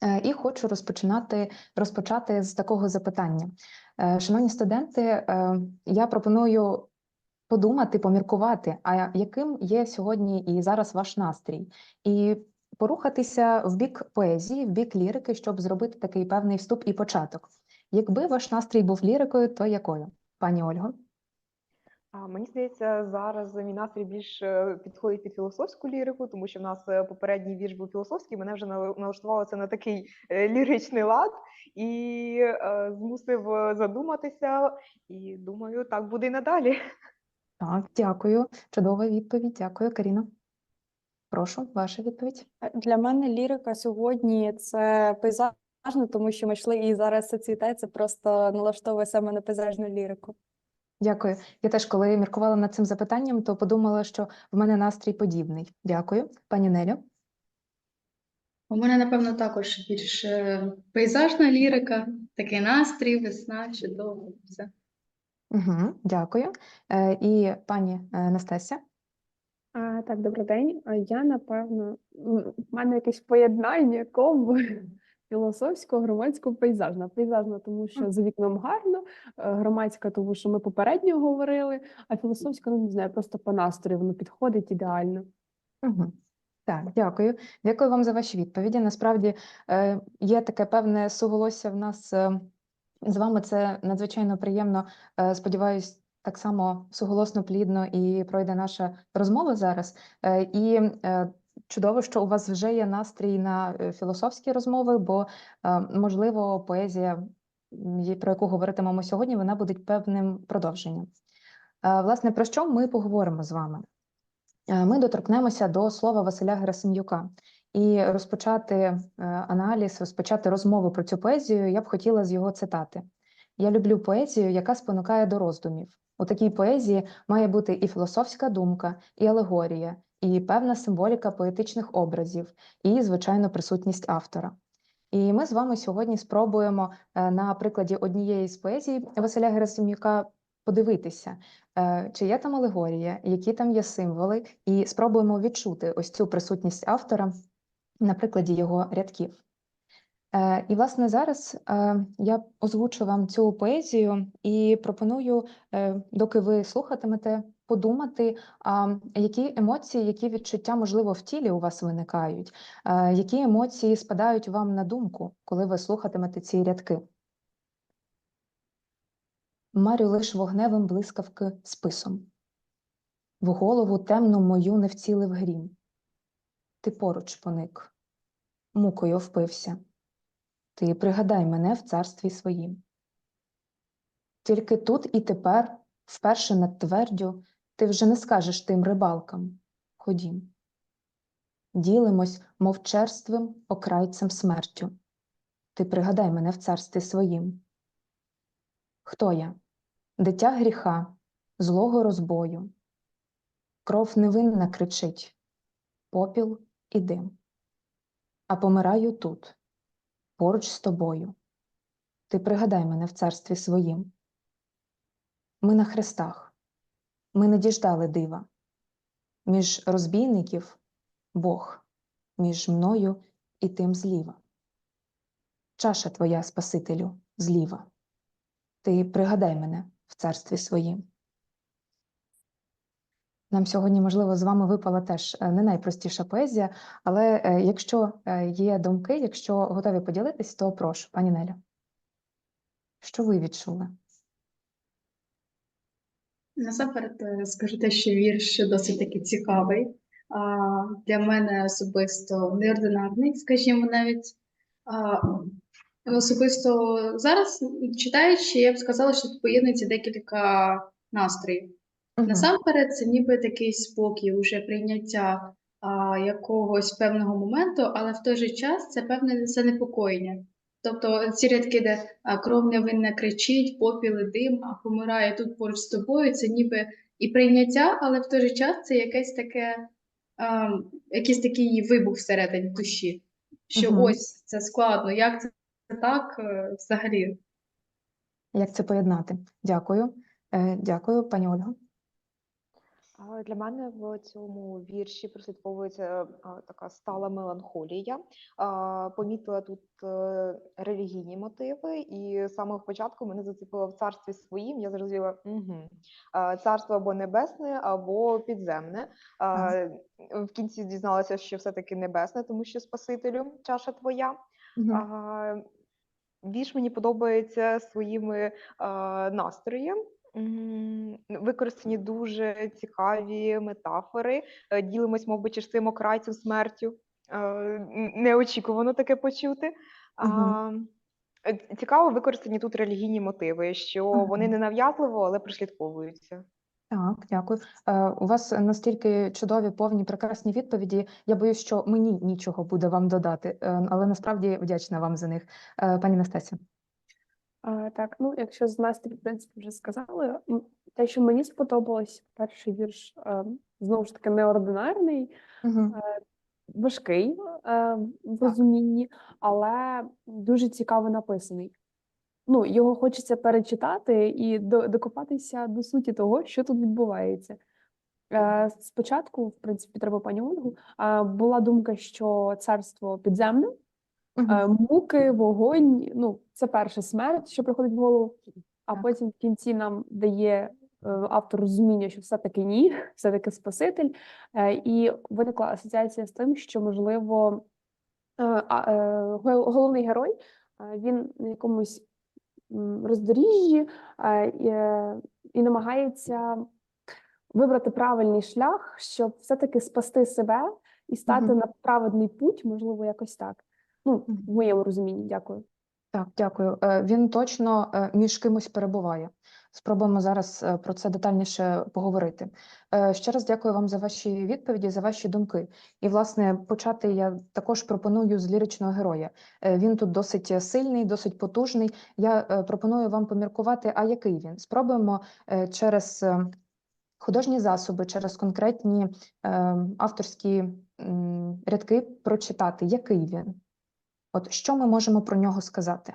Е, І хочу розпочинати розпочати з такого запитання. Е, Шановні студенти, е, я пропоную подумати, поміркувати, а яким є сьогодні і зараз ваш настрій, і порухатися в бік поезії, в бік лірики, щоб зробити такий певний вступ і початок. Якби ваш настрій був лірикою, то якою? Пані Ольго? А мені здається, зараз мій настрій більш е, підходить під філософську лірику, тому що в нас е, попередній вірш був філософський, мене вже нал- налаштувало це на такий е, ліричний лад і е, змусив задуматися. І думаю, так буде і надалі. Так, дякую. Чудова відповідь. Дякую, Каріна. Прошу, ваша відповідь. Для мене лірика сьогодні це пейзажно, тому що ми йшли і зараз це цвіте, це просто налаштовує саме на пейзажну лірику. Дякую. Я теж, коли міркувала над цим запитанням, то подумала, що в мене настрій подібний. Дякую. Пані Нелю? У мене, напевно, також більш е, пейзажна лірика, такий настрій, весна, чудово. Все. Угу, дякую. Е, і пані е, Настася? А, так, добрий день. Я напевно, в мене якесь поєднання комбо філософського, громадського, пейзажного. Пейзажна, тому що за вікном гарно, е, громадська, тому що ми попередньо говорили, а філософська, ну не знаю, просто по настрою воно підходить ідеально. Угу. Так, дякую. Дякую вам за ваші відповіді. Насправді е, є таке певне суголосся в нас е, з вами. Це надзвичайно приємно. Сподіваюсь, так само суголосно, плідно і пройде наша розмова зараз. І чудово, що у вас вже є настрій на е, філософські розмови, бо е, можливо поезія, про яку говоритимемо сьогодні, вона буде певним продовженням. Е, Власне, про що ми поговоримо з вами? Ми доторкнемося до слова Василя Герасим'юка і розпочати аналіз, розпочати розмову про цю поезію я б хотіла з його цитати. Я люблю поезію, яка спонукає до роздумів. У такій поезії має бути і філософська думка, і алегорія, і певна символіка поетичних образів, і, звичайно, присутність автора. І ми з вами сьогодні спробуємо е, на прикладі однієї з поезій Василя Герасим'юка подивитися, е, чи є там алегорія, які там є символи, і спробуємо відчути ось цю присутність автора на прикладі його рядків. Е, І, власне, зараз я озвучу вам цю поезію і пропоную, доки ви слухатимете, подумати, які емоції, які відчуття, можливо, в тілі у вас виникають, які емоції спадають вам на думку, коли ви слухатимете ці рядки. Марю лиш вогневим блискавки списом. В голову темну мою не вцілив грім. Ти поруч поник, мукою впився. Ти пригадай мене в царстві своїм. Тільки тут і тепер, вперше над твердю, ти вже не скажеш тим рибалкам Ходім. Ділимось, мов черствим окрайцем смертю. Ти пригадай мене в царстві своїм. Хто я? Дитя гріха, злого розбою. Кров невинна кричить, попіл і дим. А помираю тут, поруч з тобою. Ти пригадай мене в царстві своїм. Ми на хрестах, ми не діждали дива. Між розбійників Бог, між мною і тим зліва. Чаша твоя, Спасителю, зліва. Ти пригадай мене в царстві своїм. Нам сьогодні, можливо, з вами випала теж е, не найпростіша поезія, але е, якщо е, є думки, якщо готові поділитись, то прошу, пані Неля. Що ви відчули? Насамперед е, скажу те, що вірш досить таки цікавий. А, для мене особисто неординарний, скажімо, навіть. А, особисто зараз, читаючи, я б сказала, що тут поєднується декілька настроїв. Мгм. Насамперед, це ніби такий спокій, уже прийняття а, якогось певного моменту, але в той же час це певне занепокоєння. Тобто ці рядки, де кров невинна кричить, попіл і дим, а помирає тут поруч з тобою, це ніби і прийняття, але в той же час це якесь таке, а, якийсь такий вибух всередині душі, що Мгм. ось це складно, як це так е, взагалі. Як це поєднати? Дякую. Е, Дякую, пані Ольго. Для мене в цьому вірші прослідковується така стала меланхолія. Помітила тут е, релігійні мотиви, і з самого початку мене зацепило в царстві своїм. Я зрозуміла, угу. царство або небесне, або підземне. В кінці дізналася, що все-таки небесне, тому що Спасителю чаша твоя. А, Вірш мені подобається своїми настроєм. М, Використані дуже цікаві метафори. Е, Ділимось, мов би, чистим окрайцем смертю. Е, н- Неочікувано таке почути. А, е, Цікаво використані тут релігійні мотиви, що вони Мгм. не нав'язливо, але прослідковуються. Так, дякую. Е, У вас настільки чудові, повні, прекрасні відповіді. Я боюсь, що мені нічого буде вам додати, е, але насправді вдячна вам за них. Е, Пані Настасі. А, так, ну якщо з настрій, в принципі, вже сказали, те, що мені сподобалось, перший вірш е, знову ж таки неординарний, Мгм. важкий е, в розумінні, але дуже цікаво написаний. Ну, його хочеться перечитати і докопатися до суті того, що тут відбувається. Е, Спочатку, в принципі, треба пані Ольгу, е, була думка, що царство підземне, Е, Муки, вогонь, ну, це перша смерть, що приходить в голову, а Так. потім в кінці нам дає е, автор розуміння, що все-таки ні, все-таки Спаситель. Е, І виникла асоціація з тим, що, можливо, головний герой він на якомусь роздоріжжі і, намагається вибрати правильний шлях, щоб все-таки спасти себе і стати Мгм. на праведний путь, можливо, якось так. Ну, в моєму розумінні, дякую. Так, дякую. Е, Він точно е, між кимось перебуває. Спробуємо зараз е, про це детальніше поговорити. Ще раз дякую вам за ваші відповіді, за ваші думки. І, власне, почати я також пропоную з ліричного героя. Він тут досить сильний, досить потужний. Я пропоную вам поміркувати, а який він. Спробуємо через художні засоби, через конкретні авторські рядки прочитати, який він. От що ми можемо про нього сказати?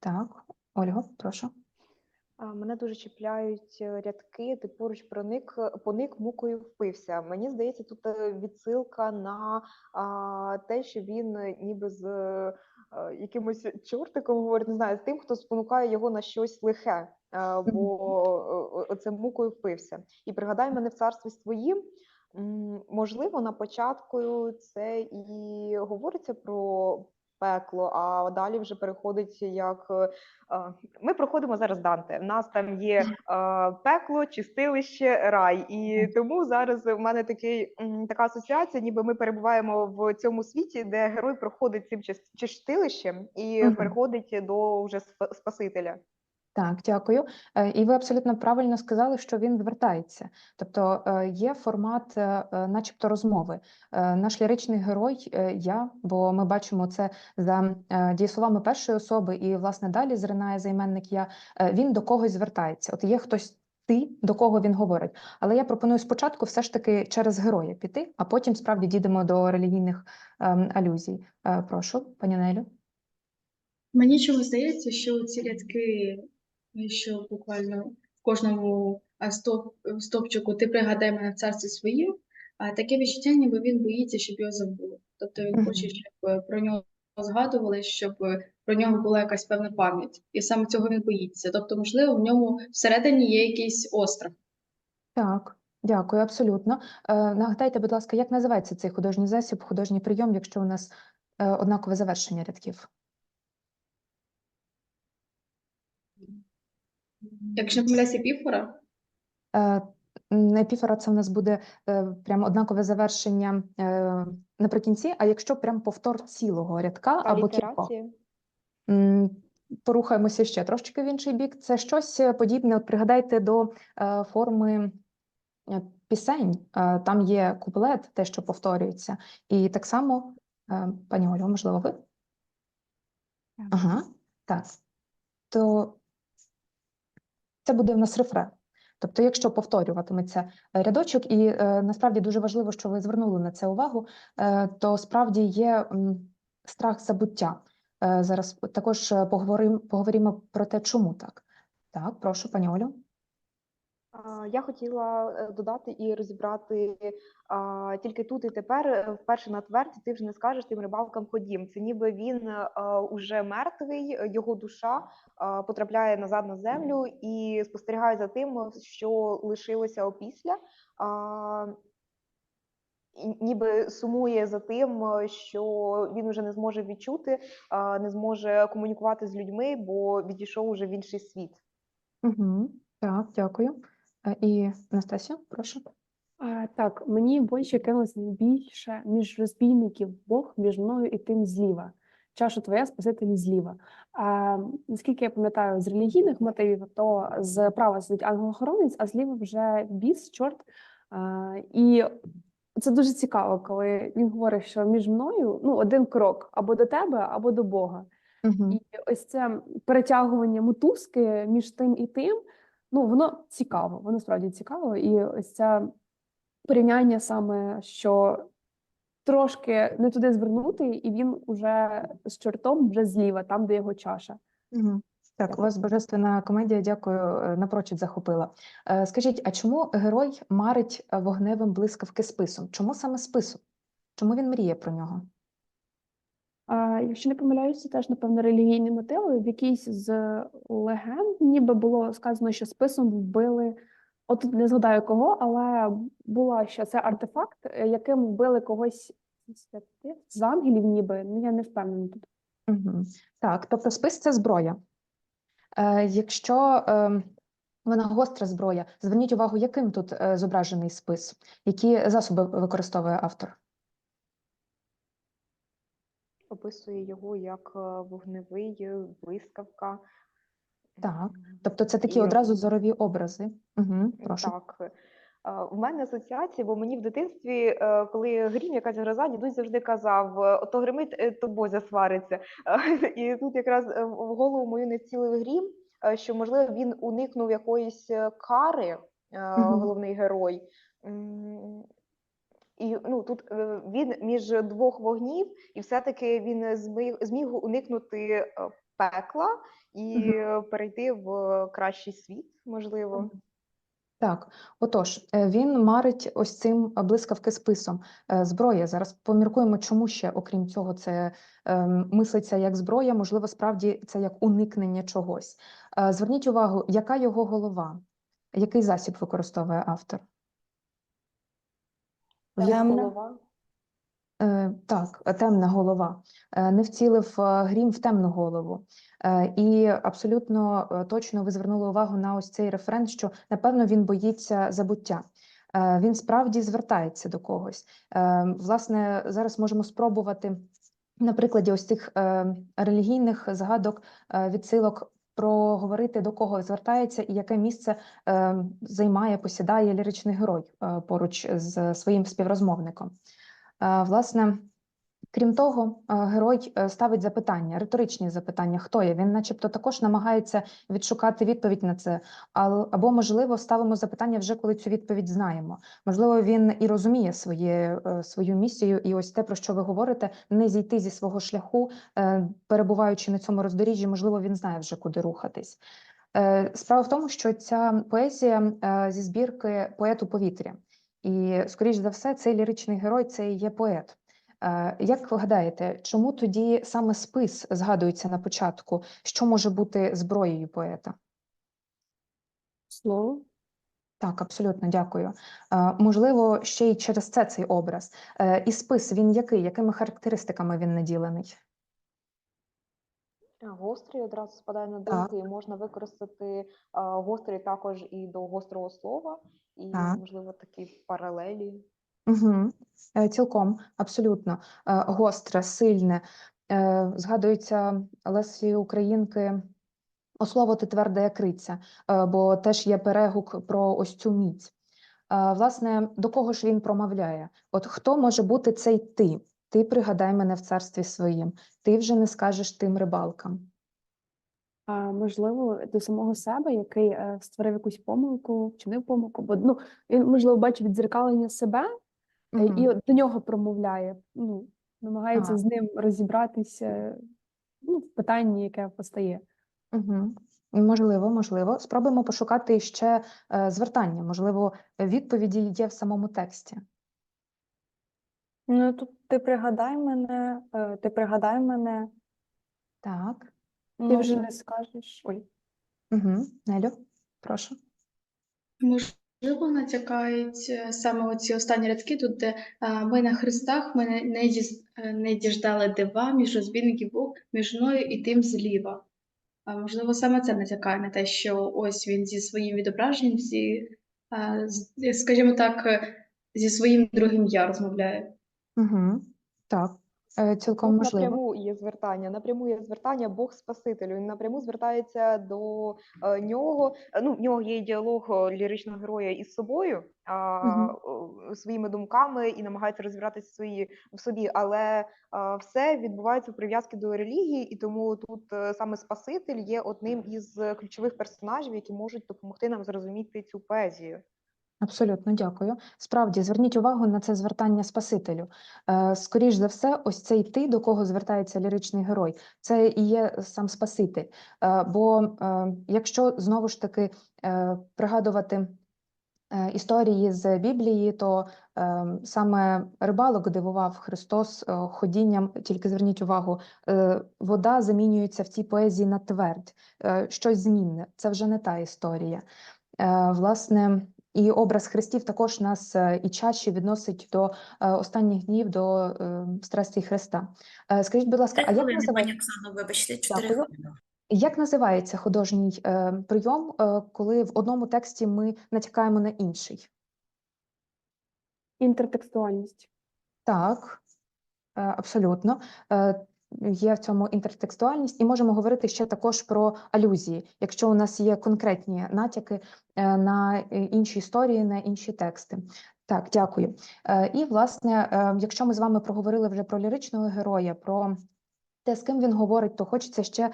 Так, Ольга, прошу. Мене дуже чіпляють е, рядки, ти поруч проник, поник мукою впився. Мені здається, тут е, відсилка на а, те, що він е, ніби з е, якимось чортиком говорить, не знаю, з тим, хто спонукає його на щось лихе, бо це мукою впився. І пригадай мене в царстві своїм. Можливо, на початку це і говориться про пекло, а далі вже переходить як е, Ми проходимо зараз Данте. У нас там є пекло, чистилище, рай. І тому зараз у мене такий така асоціація, ніби ми перебуваємо в цьому світі, де герой проходить цим чистилищем і переходить до вже спа- Спасителя. Так, дякую. Е, І ви абсолютно правильно сказали, що він звертається. Тобто е, є формат, е, начебто, розмови. Наш ліричний герой, я, бо ми бачимо це за дієсловами першої особи, і власне далі зринає займенник я. Він до когось звертається. От є хтось. Ти до кого він говорить, але я пропоную спочатку все ж таки через героя піти, а потім справді дійдемо до релігійних ем, алюзій. Прошу, пані Нелю. Мені чому здається, що ці рядки, що буквально в кожному стоп, стопчику ти пригадай мене в царстві своїм, а таке відчуття, ніби він боїться, щоб його забули. Тобто він хоче, щоб е, про нього згадували, щоб е, про нього була якась певна пам'ять. І саме цього він боїться. Тобто, можливо, в ньому всередині є якийсь острах. Так, дякую, абсолютно. Е, Нагадайте, будь ласка, як називається цей художній засіб, художній прийом, якщо у нас е, однакове завершення рядків? Якщо не помиляюся епіфора, Епіфора це у нас буде е, прям однакове завершення е, наприкінці, а якщо прям повтор цілого рядка або кількох? Порухаємося ще трошечки в інший бік. Це щось е, подібне. От пригадайте до форми пісень. Там є куплет, те, що повторюється. І так само, пані Олю, можливо, ви? Ага, так. То це буде в нас рефрен. Тобто, якщо повторюватиметься е, рядочок, і е, насправді дуже важливо, що ви звернули на це увагу, е, то справді є м, страх забуття. Е, зараз також е, поговоримо, поговоримо про те, чому так. Так, прошу, пані Олю. Я хотіла е, додати і розібрати а, тільки тут і тепер, е, вперше на тверді, ти вже не скажеш тим рибалкам ходім. Це ніби він а, уже мертвий, е, його душа а, потрапляє назад на землю і спостерігає за тим, що лишилося опісля. А, ніби сумує за тим, е, що він уже не зможе відчути, не зможе комунікувати з людьми, бо відійшов уже в інший світ. Угу. Так, дякую. І Настасія, прошу. А, так, мені очі кинулось найбільше між розбійників Бог між мною і тим зліва. Чаша твоя спаситель зліва. А, наскільки я пам'ятаю, з релігійних мотивів, то з права сидить ангел-охоронець, а зліва вже біс, чорт. А, і це дуже цікаво, коли він говорить, що між мною ну, один крок або до тебе, або до Бога. Угу. І ось це перетягування мотузки між тим і тим, ну воно цікаво, воно справді цікаво. І ось це порівняння саме, що трошки не туди звернути, і він уже з чортом вже зліва, там, де його чаша. Угу. Так, у вас божественна комедія, дякую, е, напрочуд захопила. Е, Скажіть, а чому герой марить е, вогневим блискавки списом? Чому саме списом? Чому він мріє про нього? Якщо не помиляюся, теж, напевно, релігійні мотиви. В якійсь з легенд ніби було сказано, що списом вбили. От не згадаю кого, але було, що це артефакт, е, яким вбили когось з ангелів, ніби. Ну я не впевнена тут. Угу. Так, тобто спис це зброя. Е, якщо е, вона гостра зброя, зверніть увагу, яким тут е, зображений спис, які засоби використовує автор? Описує його як е, вогневий, е, блискавка. Так, Тобто це такі І- одразу зорові образи. Угу. Прошу. Так. Е, В мене асоціації, бо мені в дитинстві, е, коли грім якась гроза, дідусь завжди казав: е, то гримить, е, то Бозя свариться. І тут якраз е, в голову мою не вцілив грім, е, що можливо він уникнув якоїсь е, кари, е, головний герой. І ну тут е, він між двох вогнів, і все-таки він зміг, зміг уникнути е, пекла і е, перейти в е, кращий світ, можливо. Так, отож, е, він марить ось цим е, блискавки списом. Е, Зброя. Зараз поміркуємо, чому ще, окрім цього, це мислиться як зброя, можливо, справді це як уникнення чогось. Е, Зверніть увагу, яка його голова, який засіб використовує автор? Темна голова. Е, Так, темна голова. Е, Не вцілив е, грім в темну голову. Е, І абсолютно точно ви звернули увагу на ось цей референ, що напевно він боїться забуття. Е, Він справді звертається до когось. Е, Власне, зараз можемо спробувати на прикладі ось цих е, релігійних згадок, е, відсилок проговорити, до кого звертається і яке місце е, займає, посідає ліричний герой е, поруч з своїм співрозмовником. Е, Власне, крім того, е, герой е, ставить запитання, риторичні запитання, хто я. Він, начебто, також намагається відшукати відповідь на це. Або, можливо, ставимо запитання вже коли цю відповідь знаємо. Можливо, він і розуміє своє, е, свою місію, і ось те, про що ви говорите, не зійти зі свого шляху, перебуваючи на цьому роздоріжжі, можливо, він знає вже куди рухатись. Справа в тому, що ця поезія зі збірки поет у повітрі. І, скоріш за все, цей ліричний герой це і є поет. Е, Як ви гадаєте, чому тоді саме спис згадується на початку? Що може бути зброєю поета? Слово. Так, абсолютно дякую. Е, Можливо, ще й через це цей образ. Е, І спис він який? Якими характеристиками він наділений? Гострий одразу спадає на думку, і можна використати гострий також і до гострого слова, і, Так. можливо, такі паралелі. Угу. Цілком, абсолютно. Е, Гостре, сильне. Е, Згадується Леслі Українки «О тверде, як криця», бо теж є перегук про ось цю міць. Власне, до кого ж він промовляє? От хто може бути цей ти? Ти пригадай мене в царстві своїм, ти вже не скажеш тим рибалкам. А можливо, до самого себе, який е, створив якусь помилку, вчинив помилку, бо ну він можливо бачить віддзеркалення себе е, і от до нього промовляє. Ну намагається Так. з ним розібратися ну, в питанні, яке постає. Угу. Можливо, можливо. Спробуємо пошукати ще е, звертання. Можливо, відповіді є в самому тексті. Ну тут ти пригадай мене, е, ти пригадай мене. Так. Ти Ну, вже не скажеш. Ой. Угу. Нелю, прошу. Можливо, натякають е, саме оці останні рядки, тут, де ми на хрестах, ми не, не, е, діждали дива між розбійників Бог, між мною і тим зліва. А можливо, саме це натякає на те, що ось він зі своїм відображенням, зі, скажімо так, е, зі своїм другим я розмовляє. Угу. Так, е, цілком Тут можливо. напряму є звертання, напряму є звертання Бог Спасителю. Він напряму звертається до е, нього. Е, Ну, в нього є діалог е, ліричного героя із собою, а, е, своїми думками і намагається розібратися свої в собі, але е, все відбувається в прив'язки до релігії, і тому тут е, саме Спаситель є одним із ключових персонажів, які можуть допомогти нам зрозуміти цю поезію. Абсолютно, дякую. Справді, зверніть увагу на це звертання Спасителю. Е, скоріш за все, ось цей ти, до кого звертається ліричний герой, це і є сам Спаситель. Е, бо е, якщо знову ж таки пригадувати історії з Біблії, то саме рибалок дивував Христос ходінням, тільки зверніть увагу, вода замінюється в цій поезії на твердь, щось змінне. Це вже не та історія. Власне, і образ хрестів також нас е, і чаще відносить до е, останніх днів, до е, страсті Христа. Скажіть, будь ласка, а як хвилини, називає... Оксано, вибачте, чотири Дякую. хвилини. як називається художній е, прийом, е, коли в одному тексті ми натякаємо на інший? Інтертекстуальність. Так, е, абсолютно. Є в цьому інтертекстуальність, і можемо говорити ще також про алюзії, якщо у нас є конкретні натяки е, на е, інші історії, на інші тексти. Так, дякую. Е, І, власне, якщо ми з вами проговорили вже про ліричного героя, про те, з ким він говорить, то хочеться ще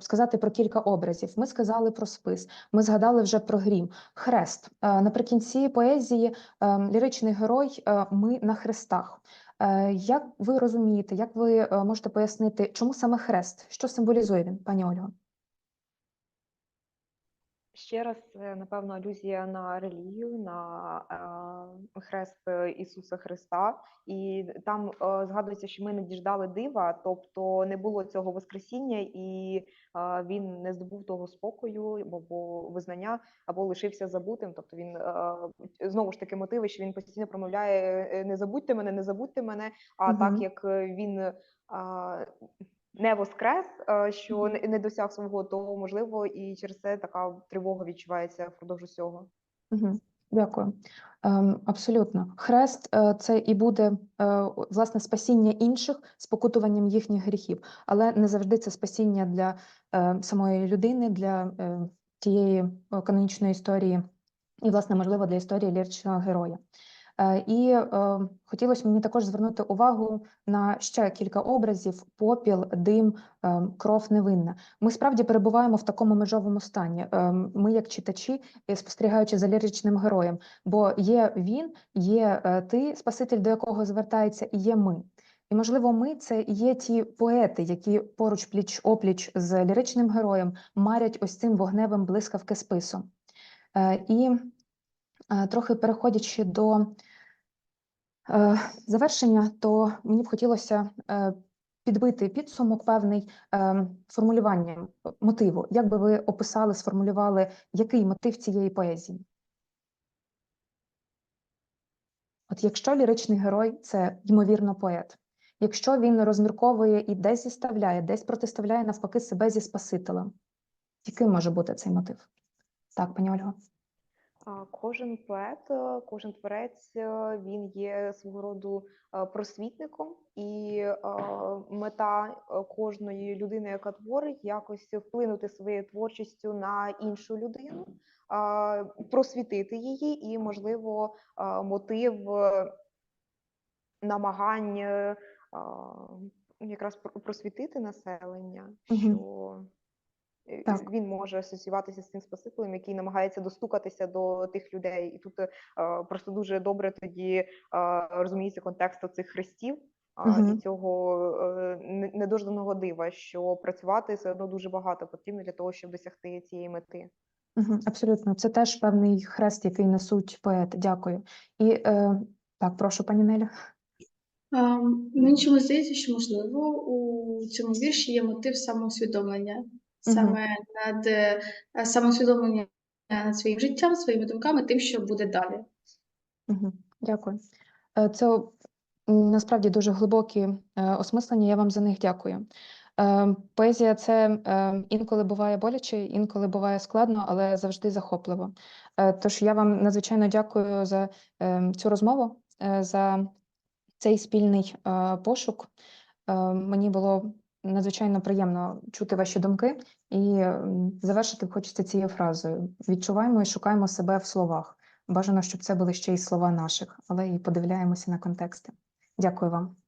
сказати про кілька образів. Ми сказали про спис, ми згадали вже про грім, хрест. Наприкінці поезії е, ліричний герой ми на хрестах. Е, Як ви розумієте, як ви е, можете пояснити, чому саме хрест? Що символізує він, пані Ольго? Ще раз, напевно, алюзія на релігію, на е, хрест е, Ісуса Христа, і там е, згадується, що ми не діждали дива, тобто не було цього Воскресіння, і е, він не здобув того спокою або визнання, або лишився забутим. Тобто він е, знову ж таки мотиви, що він постійно промовляє е, не забудьте мене, не забудьте мене. А Мгм. так як е, він е, не воскрес, е, що не досяг свого, то можливо і через це така тривога відчувається впродовж усього. Угу. Дякую. Ем, абсолютно. Хрест е, це і буде е, власне спасіння інших спокутуванням їхніх гріхів, але не завжди це спасіння для самої людини, для тієї канонічної історії, і, власне, можливо, для історії ліричного героя. Е, І е, хотілося мені також звернути увагу на ще кілька образів: попіл, дим, е, кров невинна. Ми справді перебуваємо в такому межовому стані. Ми, як читачі, спостерігаючи за ліричним героєм, бо є він, є ти, Спаситель, до якого звертається, і є ми. І, можливо, ми це є ті поети, які поруч пліч опліч з ліричним героєм марять ось цим вогневим блискавки спису. Е, І трохи переходячи до е, завершення, то мені б хотілося е, підбити підсумок певний е, формулюванням мотиву. Як би ви описали, сформулювали, який мотив цієї поезії? От якщо ліричний герой це ймовірно поет, якщо він розмірковує і десь зіставляє, десь протиставляє навпаки себе зі Спасителем, яким може бути цей мотив? Так, пані Ольго. Кожен поет, е, кожен творець, е, він є свого роду е, просвітником, і мета кожної людини, яка творить, якось вплинути своєю творчістю на іншу людину, просвітити її, і, можливо, мотив намагань е, якраз про- просвітити населення, що Так. він може асоціюватися з цим спасителем, який намагається достукатися до тих людей. І тут е, просто дуже добре тоді е, розуміється контекст цих хрестів. а, Мгм. І цього е, не- недожданого дива, що працювати все одно дуже багато потрібно для того, щоб досягти цієї мети. Мгм, Абсолютно, це теж певний хрест, який несуть поети. Дякую. І е, так, прошу, пані Неля. А, Мені чомусь здається, що можливо у цьому вірші є мотив самоусвідомлення, саме над е, самоусвідомлення над своїм життям, своїми думками, тим, що буде далі. Мгм, Дякую. Е, Це насправді дуже глибокі е, осмислення. Я вам за них дякую. Поезія це інколи буває боляче, інколи буває складно, але завжди захопливо. Тож я вам надзвичайно дякую за цю розмову, за цей спільний пошук. Мені було надзвичайно приємно чути ваші думки, і завершити хочеться цією фразою: відчуваємо і шукаємо себе в словах. Бажано, щоб це були ще й слова наших, але і подивляємося на контексти. Дякую вам.